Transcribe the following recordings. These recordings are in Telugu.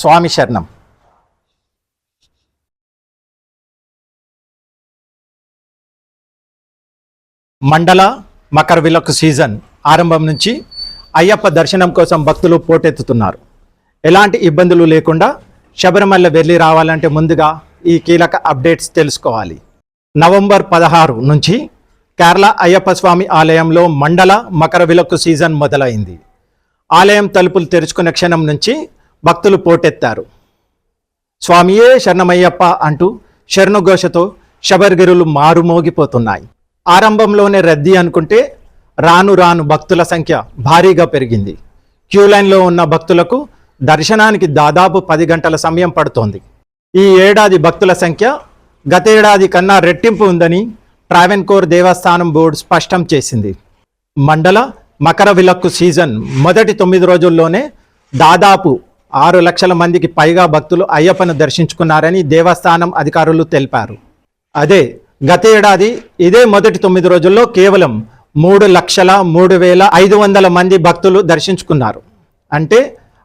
స్వామి శరణం. మండల మకర విలక్కు సీజన్ ఆరంభం నుంచి అయ్యప్ప దర్శనం కోసం భక్తులు పోటెత్తుతున్నారు. ఎలాంటి ఇబ్బందులు లేకుండా శబరిమల వెళ్ళి రావాలంటే ముందుగా ఈ కీలక అప్డేట్స్ తెలుసుకోవాలి. నవంబర్ పదహారు నుంచి కేరళ అయ్యప్ప స్వామి ఆలయంలో మండల మకర విలక్కు సీజన్ మొదలైంది. ఆలయం తలుపులు తెరుచుకున్న క్షణం నుంచి భక్తులు పోటెత్తారు. స్వామియే శరణమయ్యప్ప అంటూ శరణుఘోషతో శబరిగిరులు మారుమోగిపోతున్నాయి ఆరంభంలోనే రద్దీ అనుకుంటే రాను రాను భక్తుల సంఖ్య భారీగా పెరిగింది. క్యూ లైన్లో ఉన్న భక్తులకు దర్శనానికి దాదాపు పది గంటల సమయం పడుతోంది. ఈ ఏడాది భక్తుల సంఖ్య గతేడాది కన్నా రెట్టింపు ఉందని ట్రావెన్కోర్ దేవస్థానం బోర్డు స్పష్టం చేసింది. మండల మకర విలక్కు సీజన్ మొదటి తొమ్మిది రోజుల్లోనే దాదాపు ఆరు లక్షల మందికి పైగా భక్తులు అయ్యప్పను దర్శించుకున్నారని దేవస్థానం అధికారులు తెలిపారు. అదే గత ఏడాది ఇదే మొదటి తొమ్మిది రోజుల్లో కేవలం మూడు లక్షల మూడు వేల ఐదు వందల మంది భక్తులు దర్శించుకున్నారు. అంటే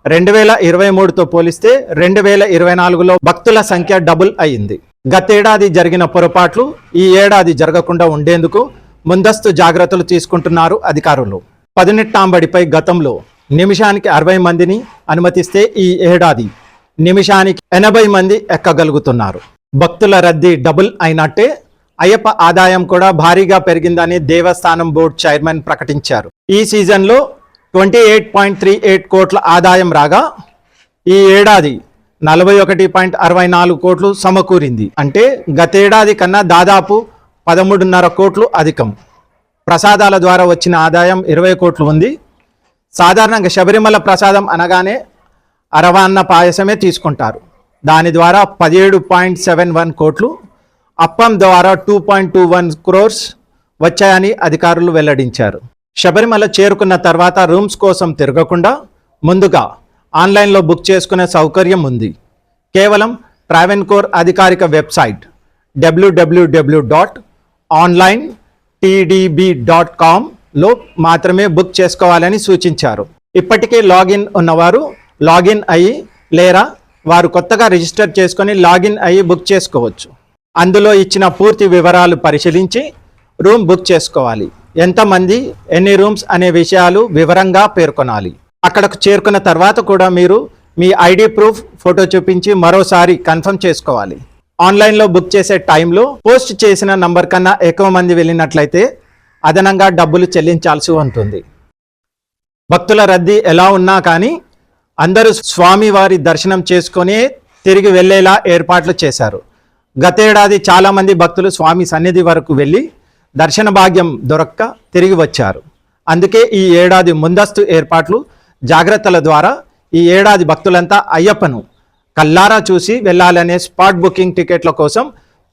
రెండు వేల ఇరవై మూడుతో పోలిస్తే రెండు వేల ఇరవై నాలుగులో భక్తుల సంఖ్య డబుల్ అయింది. గతేడాది జరిగిన పొరపాట్లు ఈ ఏడాది జరగకుండా ఉండేందుకు ముందస్తు జాగ్రత్తలు తీసుకుంటున్నారు అధికారులు. పదినెట్టాంబడిపై గతంలో నిమిషానికి అరవై మందిని అనుమతిస్తే ఈ ఏడాది నిమిషానికి ఎనభై మంది ఎక్కగలుగుతున్నారు. భక్తుల రద్దీ డబుల్ అయినట్టే అయ్యప్ప ఆదాయం కూడా భారీగా పెరిగిందని దేవస్థానం బోర్డు చైర్మన్ ప్రకటించారు. ఈ సీజన్లో twenty eight point three eight కోట్ల ఆదాయం రాగా ఈ ఏడాది నలభై ఒకటి పాయింట్ అరవై నాలుగు కోట్లు సమకూరింది. అంటే గతేడాది కన్నా దాదాపు పదమూడున్నర కోట్లు అధికం. ప్రసాదాల ద్వారా వచ్చిన ఆదాయం ఇరవై కోట్లు ఉంది. సాధారణంగా శబరిమల ప్రసాదం అనగానే అరవాన్న పాయసమే తీసుకుంటారు. దాని ద్వారా పదిహేడు పాయింట్ సెవెన్ వన్ కోట్లు అప్పం ద్వారా two point two one crores వచ్చాయని అధికారులు వెల్లడించారు. శబరిమల చేరుకున్న తర్వాత రూమ్స్ కోసం తిరగకుండా ముందుగా ఆన్లైన్లో బుక్ చేసుకునే సౌకర్యం ఉంది. కేవలం ట్రావెన్కోర్ అధికారిక website W W W dot online TDB dot com లో మాత్రమే బుక్ చేసుకోవాలని సూచించారు. ఇప్పటికే లాగిన్ ఉన్నవారు లాగిన్ అయ్యి లేరా వారు కొత్తగా రిజిస్టర్ చేసుకొని లాగిన్ అయ్యి బుక్ చేసుకోవచ్చు. అందులో ఇచ్చిన పూర్తి వివరాలు పరిశీలించి రూమ్ బుక్ చేసుకోవాలి. ఎంతమంది ఎన్ని రూమ్స్ అనే విషయాలు వివరంగా పేర్కొనాలి. అక్కడకు చేరుకున్న తర్వాత కూడా మీరు మీ ఐడి ప్రూఫ్ ఫోటో చూపించి మరోసారి కన్ఫర్మ్ చేసుకోవాలి. ఆన్లైన్లో బుక్ చేసే టైంలో పోస్ట్ చేసిన నంబర్ కన్నా ఎక్కువ మంది వెళ్ళినట్లయితే అదనంగా డబ్బులు చెల్లించాల్సి ఉంటుంది. భక్తుల రద్దీ ఎలా ఉన్నా కానీ అందరూ స్వామివారి దర్శనం చేసుకొని తిరిగి వెళ్ళేలా ఏర్పాట్లు చేశారు. గతేడాది చాలామంది భక్తులు స్వామి సన్నిధి వరకు వెళ్ళి దర్శన భాగ్యం దొరక్క తిరిగి వచ్చారు. అందుకే ఈ ఏడాది ముందస్తు ఏర్పాట్లు జాగ్రత్తల ద్వారా ఈ ఏడాది భక్తులంతా అయ్యప్పను కల్లారా చూసి వెళ్ళాలనే స్పాట్ బుకింగ్ టికెట్ల కోసం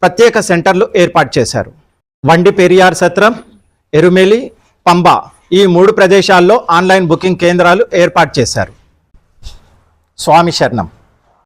ప్రత్యేక సెంటర్లు ఏర్పాటు చేశారు. వండి పెరియార్ సత్రం ఎరుమెలి పంబా ఈ మూడు ప్రదేశాల్లో ఆన్లైన్ బుకింగ్ కేంద్రాలు ఏర్పాటు చేశారు. స్వామి శరణం.